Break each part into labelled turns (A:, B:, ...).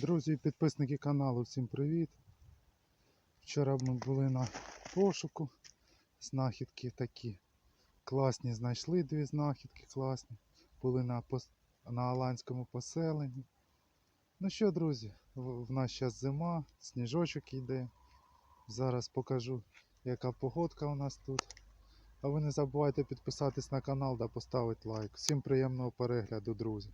A: Друзі і підписники каналу, всім привіт. Вчора ми були на пошуку. Знахідки такі класні, знайшли дві знахідки класні. Були на, пос... на Аланському поселенні. Ну що, друзі, в нас зараз зима, сніжочок йде. Зараз покажу, яка погодка у нас тут. А ви не забувайте підписатись на канал та поставити лайк. Всім приємного перегляду, друзі.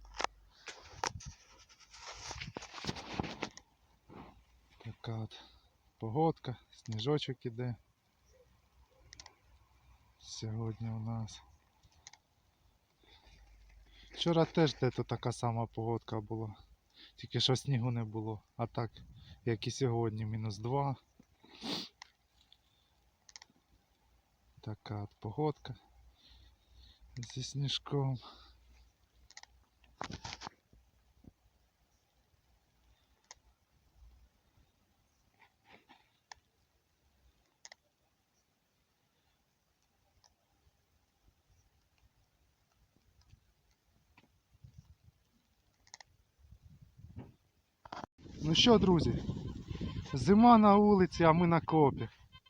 A: Така от погодка, сніжочок іде. Сьогодні у нас. Вчора теж де-то така сама погодка була. Тільки що снігу не було. А так, як і сьогодні, мінус 2. Така от погодка зі сніжком. Ну що, друзі, зима на вулиці, а ми на копі,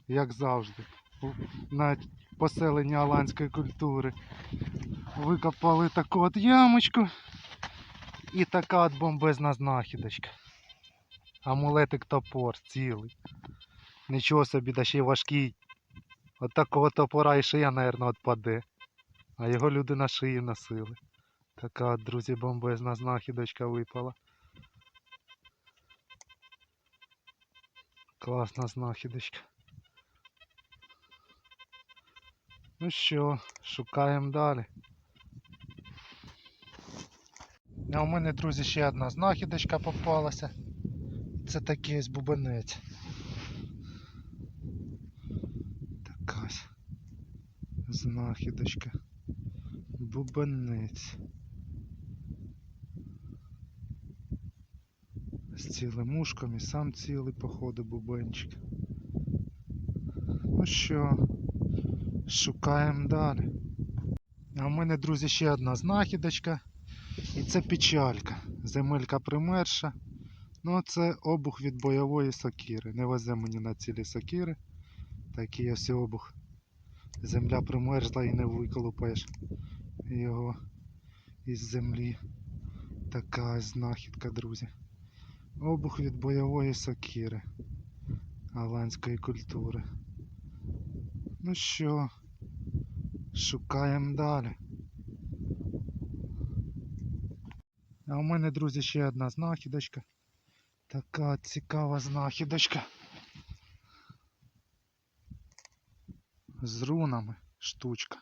A: як завжди, на поселенні аланської культури. Викопали таку от ямочку і така от бомбезна знахідочка. Амулетик топор цілий. Нічого собі, да ще й важкий. От такого топора і шия, напевно, відпаде. А його люди на шиї носили. Така от, друзі, бомбезна знахідочка випала. Класна знахідочка. Ну що, шукаємо далі. А у мене, друзі, ще одна знахідочка попалася. Це такий ось бубенець. Така ось знахідочка. Бубенець. З цілим ушком і сам цілий, походу, бубенчик. Ну що, шукаємо далі. А в мене, друзі, ще одна знахідочка. І це печалька. Земелька примерша. Ну, це обух від бойової сокири. Не везе мені на цілі сокири. Такий ось обух. Земля примерзла і не виколупаєш його із землі. Така знахідка, друзі. Обух від бойової сокири аланської культури. Ну що, шукаємо далі. А у мене, друзі, ще одна знахідочка. Така цікава знахідочка. З рунами штучка.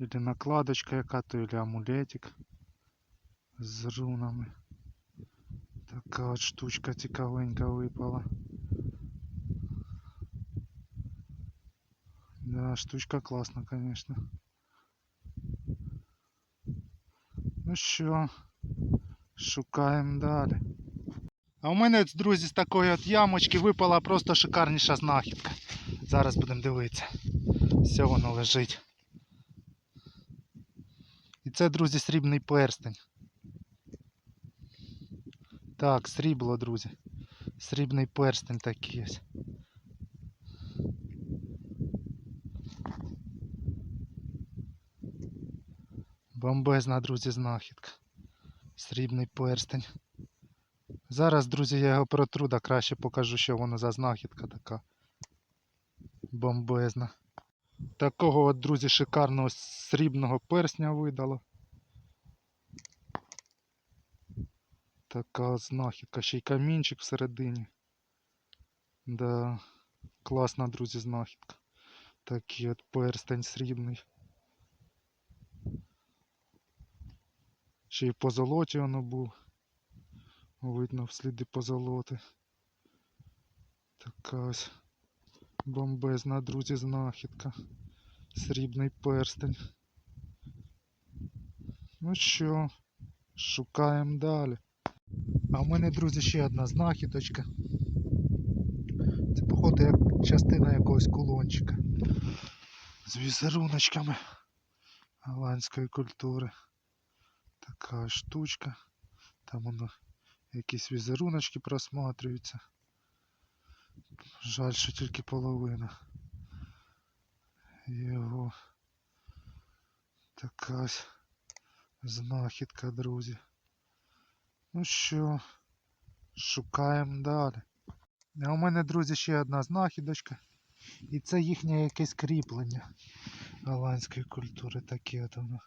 A: Или накладочка яка-то, или амулетик з рунами. Така от штучка цікавенька випала. Да, штучка класна, конечно. Ну що, шукаємо далі. А у мене, друзі, з такої от ямочки випала просто шикарніша знахідка. Зараз будемо дивитися. Все воно лежить. І це, друзі, срібний перстень. Так, срібло, друзі. Срібний перстень такий ось. Бомбезна, друзі, знахідка. Срібний перстень. Зараз, друзі, я його протру, да краще покажу, що воно за знахідка така. Бомбезна. Такого от, друзі, шикарного срібного персня видало. Така знахідка, ще й камінчик всередині. Да, класна, друзі, знахідка. Такий от перстень срібний. Ще й по золоті воно був. Видно сліди позолоти. Така ось бомбезна, друзі, знахідка. Срібний перстень. Ну що, шукаємо далі. А в мене, друзі, ще одна знахідочка. Це, походу, як частина якогось кулончика. З візеруночками голландської культури. Така штучка. Там воно Якісь візеруночки просматрюються. Жаль, що тільки половина. Його така ось знахідка, друзі. Ну що, шукаємо далі. А у мене, друзі, ще одна знахідочка. І це їхнє якесь кріплення голландської культури. Таке от воно.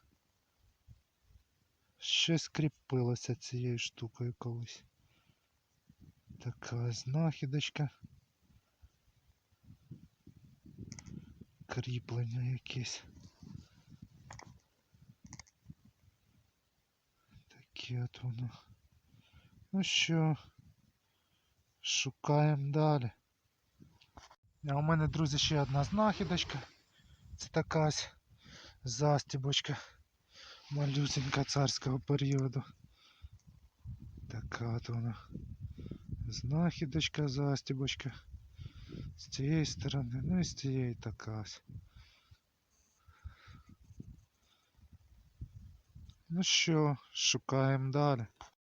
A: Щось кріпилося цією штукою колись. Така знахідочка. Кріплення якесь. Таке от воно. Ну що, шукаємо далі. А у мене, друзі, ще одна знахідочка. Це така ось застібочка малюсенька царського періоду. Така от вона. Знахідочка, застібочка. З цієї сторони, ну і з цієї така ось. Ну що, шукаємо далі.